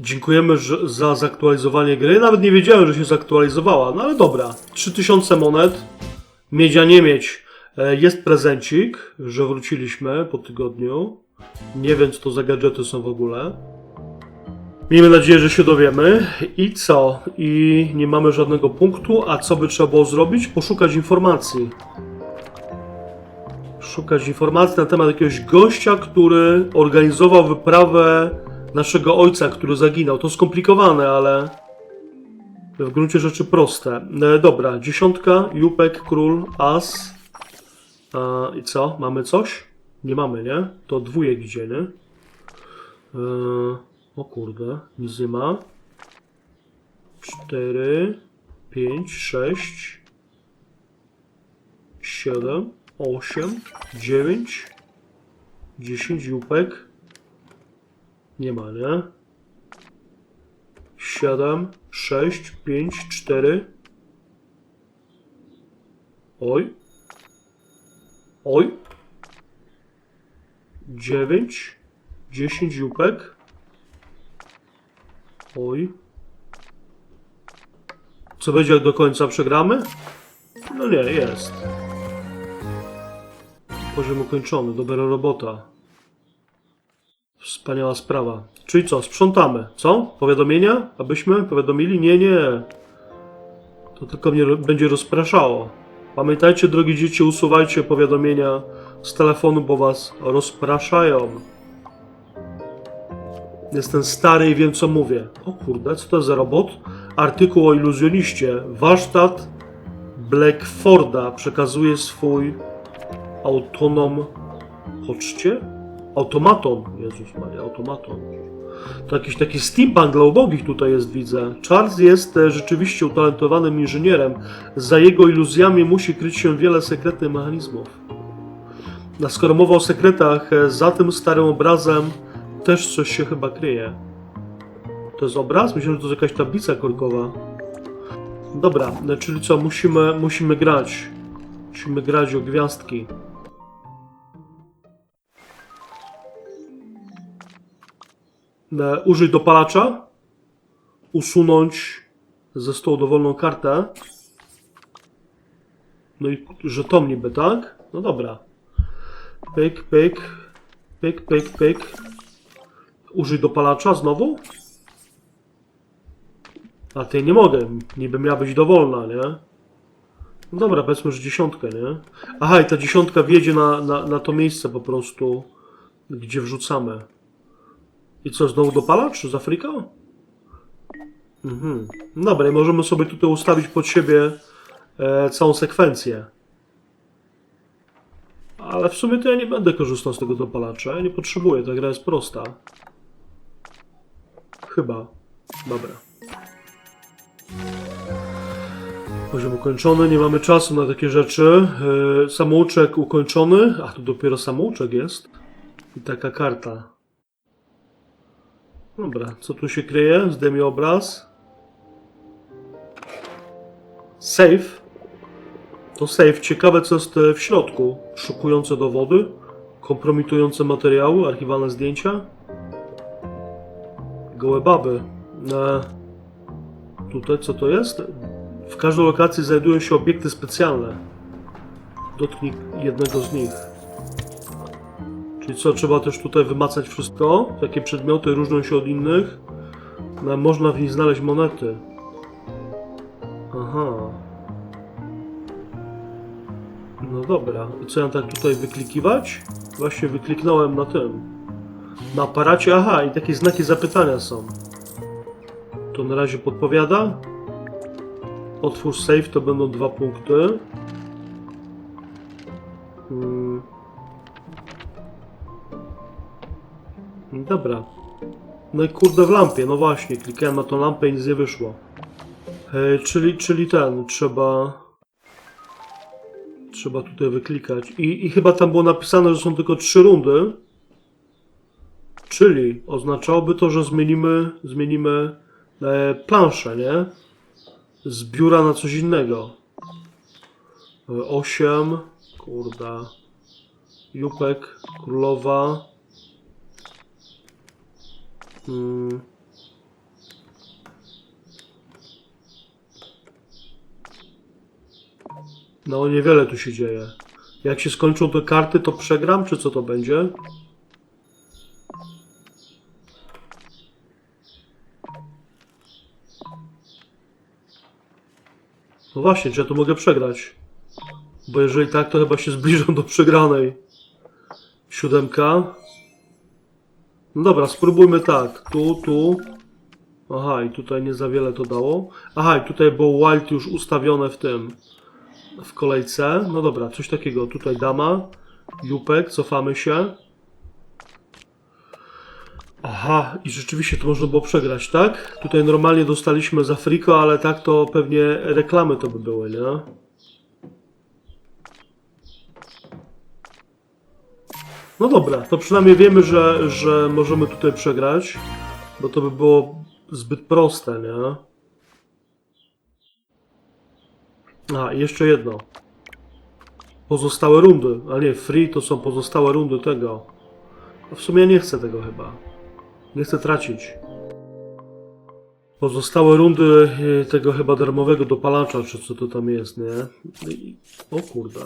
Dziękujemy za zaktualizowanie gry. Nawet nie wiedziałem, że się zaktualizowała, no ale dobra. 3000 monet. Miedź, a nie mieć. E, Jest prezencik, że wróciliśmy po tygodniu. Nie wiem, co to za gadżety są w ogóle. Miejmy nadzieję, że się dowiemy. I co? I nie mamy żadnego punktu. A co by trzeba było zrobić? Poszukać informacji. Szukać informacji na temat jakiegoś gościa, który organizował wyprawę naszego ojca, który zaginął. To skomplikowane, ale w gruncie rzeczy proste. E, dobra, dziesiątka, Jupek, król, as. A, I co? Mamy coś? Nie mamy, nie? To dwójek idzie, nie? E, o kurde, nic nie ma. Cztery, pięć, sześć, siedem, osiem, dziewięć, dziesięć Jupek. Nie ma, nie? 7, 6, 5, 4. Oj. Oj. 9, 10 jupek. Oj. Co będzie jak do końca przegramy? No nie, jest. Poziom ukończony, dobra robota. Wspaniała sprawa. Czyli co, sprzątamy, co? Powiadomienia? Abyśmy powiadomili? Nie, nie. To tylko mnie będzie rozpraszało. Pamiętajcie, drogie dzieci, usuwajcie powiadomienia z telefonu, bo was rozpraszają. Jestem stary i wiem, co mówię. O kurde, co to za robot? Artykuł o iluzjoniście. Warsztat Blackforda przekazuje swój autonom poczcie? Automaton. Jezus Maria, automaton. To jakiś taki steampunk dla ubogich tutaj jest, widzę. Charles jest e, rzeczywiście utalentowanym inżynierem. Za jego iluzjami musi kryć się wiele sekretnych mechanizmów. A skoro mowa o sekretach, e, za tym starym obrazem też coś się chyba kryje. To jest obraz? Myślę, że to jest jakaś tablica korkowa. Dobra, e, czyli co, musimy, musimy grać. Musimy grać o gwiazdki. Użyć dopalacza, usunąć ze stołu dowolną kartę. No i żeton niby, tak? No dobra. Pyk, pyk, pyk, pyk, pyk. Użyj dopalacza znowu? A ty nie mogę, niby miała być dowolna, nie? No dobra, powiedzmy, że dziesiątkę, nie? Aha, i ta dziesiątka wjedzie na, na, na to miejsce po prostu, gdzie wrzucamy. I co, znowu dopalacz z Afryka? Mhm. Dobra, i możemy sobie tutaj ustawić pod siebie e, całą sekwencję. Ale w sumie to ja nie będę korzystał z tego dopalacza. Ja nie potrzebuję, ta gra jest prosta. Chyba. Dobra. Poziom ukończony, nie mamy czasu na takie rzeczy. E, samouczek ukończony. A tu dopiero samouczek jest. I taka karta. Dobra, co tu się kryje? Zdejmij obraz. Safe. To safe. Ciekawe, co jest e, w środku. Szokujące dowody, kompromitujące materiały, archiwalne zdjęcia. Gołe baby. E, tutaj co to jest? W każdej lokacji znajdują się obiekty specjalne. Dotknij jednego z nich. Czyli co, trzeba też tutaj wymacać wszystko? Jakie przedmioty różnią się od innych? No, można w nich znaleźć monety. Aha. No dobra. I co ja tak tutaj wyklikiwać? Właśnie wykliknąłem na tym. Na aparacie, aha, i takie znaki zapytania są. To na razie podpowiada. Otwórz safe, to będą dwa punkty. Hmm. Dobra. No i kurde w lampie, no właśnie, klikałem na tą lampę i nic nie wyszło. E, czyli, czyli ten, trzeba... Trzeba tutaj wyklikać. I, I chyba tam było napisane, że są tylko trzy rundy. Czyli oznaczałoby to, że zmienimy, zmienimy e, planszę, nie? Z biura na coś innego. E, 8, kurde. Jupek, królowa. Hmm. No niewiele tu się dzieje. Jak się skończą te karty, to przegram, czy co to będzie? No właśnie, czy ja tu mogę przegrać? Bo jeżeli tak, to chyba się zbliżam do przegranej. Siódemka. No dobra, spróbujmy tak. Tu, tu. Aha, i tutaj nie za wiele to dało. Aha, i tutaj było wild już ustawione w tym. W kolejce. No dobra, coś takiego. Tutaj dama. Jupek, cofamy się. Aha, i rzeczywiście to można było przegrać, tak? Tutaj normalnie dostaliśmy za friko, ale tak to pewnie reklamy to by były, nie? No dobra, to przynajmniej wiemy, że, że możemy tutaj przegrać, bo to by było zbyt proste, nie? A, i jeszcze jedno. Pozostałe rundy. A nie, free to są pozostałe rundy tego. A w sumie nie chcę tego chyba. Nie chcę tracić. Pozostałe rundy e, tego chyba darmowego dopalacza, czy co to tam jest, nie? O kurde.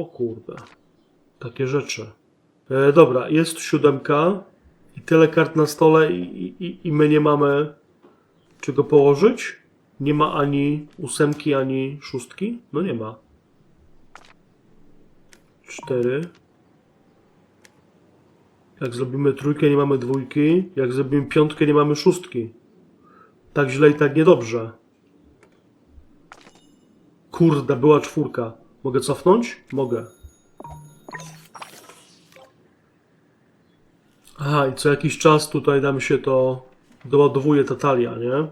O kurde. Takie rzeczy. E, dobra, jest siódemka i tyle kart na stole i, i, i my nie mamy czego położyć? Nie ma ani ósemki, ani szóstki? No nie ma. Cztery. Jak zrobimy trójkę, nie mamy dwójki. Jak zrobimy piątkę, nie mamy szóstki. Tak źle i tak niedobrze. Kurde, była czwórka. Mogę cofnąć? Mogę. Aha, i co jakiś czas tutaj nam się to doładowuje ta talia, nie?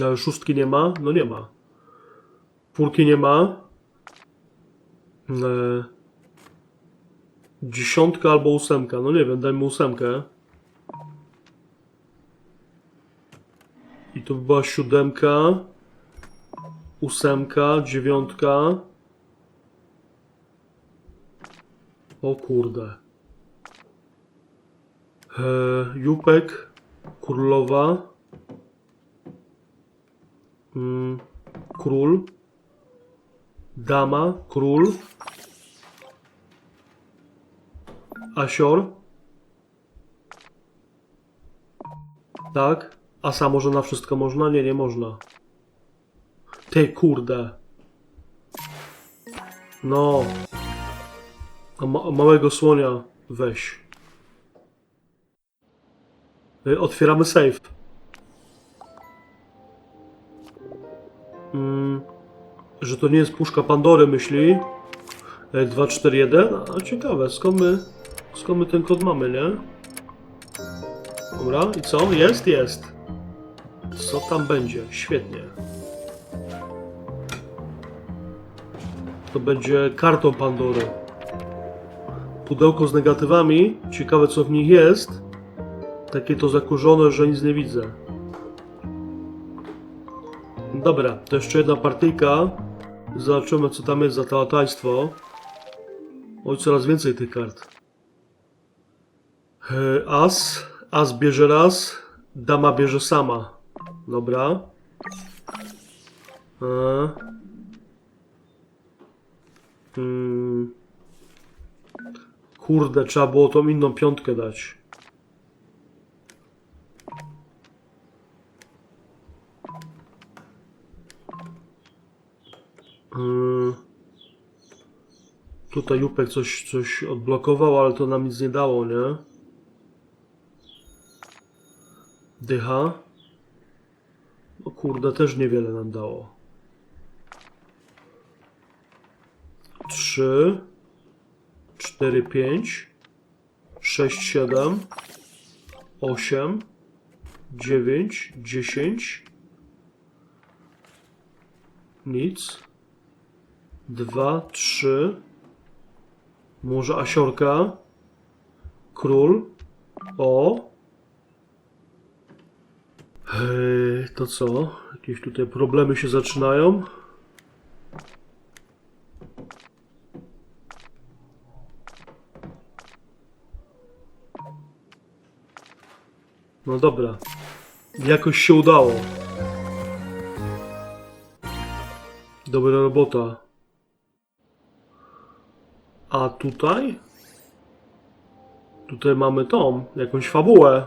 No, szóstki nie ma? No nie ma. Czwórki nie ma. E, dziesiątka albo ósemka. No nie wiem, dajmy ósemkę. I to by była siódemka. Ósemka, dziewiątka. O kurde. E, Jupek, królowa, mm, król, dama, król, asior, tak, asa może na wszystko można? Nie, nie można. Ty kurde. No. Ma małego słonia weź. Y, Otwieramy safe. Mm, że to nie jest puszka Pandory, myśli. E, 241. A ciekawe, skąd my, skąd my ten kod mamy, nie? Dobra, i co? Jest? Jest. Co tam będzie? Świetnie. To będzie kartą Pandory. Pudełko z negatywami. Ciekawe, co w nich jest. Takie to zakurzone, że nic nie widzę. Dobra, to jeszcze jedna partyjka. Zobaczymy, co tam jest za teatajstwo. Oj, coraz więcej tych kart. As. As bierze raz. Dama bierze sama. Dobra. E. Hmm. Kurde, trzeba było tą inną piątkę dać. Tutaj Jupek coś, coś odblokował, ale to nam nic nie dało, nie? Dycha. No kurde, też niewiele nam dało. Trzy, cztery, pięć, sześć, siedem, osiem, dziewięć, dziesięć. Nic. Dwa, trzy. Może asiorka. Król. O. To co? Jakieś tutaj problemy się zaczynają? No dobra. Jakoś się udało. Dobra robota. A tutaj? Tutaj mamy tą, jakąś fabułę.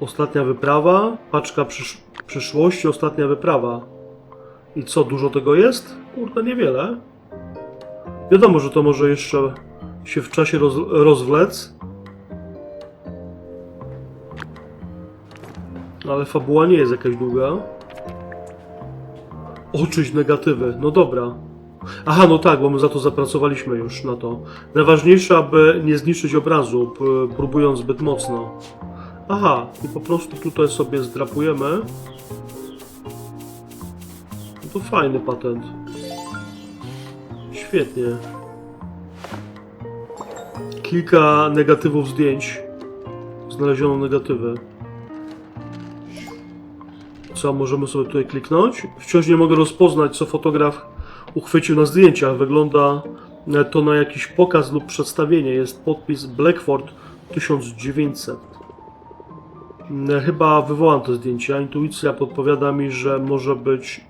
Ostatnia wyprawa, paczka przysz przyszłości, ostatnia wyprawa. I co, dużo tego jest? Kurde, niewiele. Wiadomo, że to może jeszcze się w czasie roz rozwlec. Ale fabuła nie jest jakaś długa. Oczyść negatywy, no dobra. Aha, no tak, bo my za to zapracowaliśmy już na to. Najważniejsze, aby nie zniszczyć obrazu, próbując zbyt mocno. Aha, i po prostu tutaj sobie zdrapujemy. No to fajny patent. Świetnie. Kilka negatywów zdjęć. Znaleziono negatywy. Co, możemy sobie tutaj kliknąć? Wciąż nie mogę rozpoznać, co fotograf uchwycił na zdjęciach. Wygląda to na jakiś pokaz lub przedstawienie. Jest podpis Blackford 1900. E, Chyba wywołam to zdjęcie. Intuicja podpowiada mi, że może być,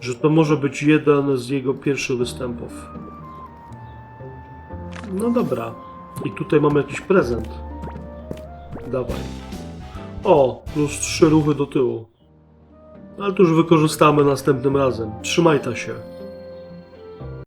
że to może być jeden z jego pierwszych występów. No dobra. I tutaj mamy jakiś prezent. Dawaj. O, plus trzy ruchy do tyłu. Ale to już wykorzystamy następnym razem. Trzymaj ta się.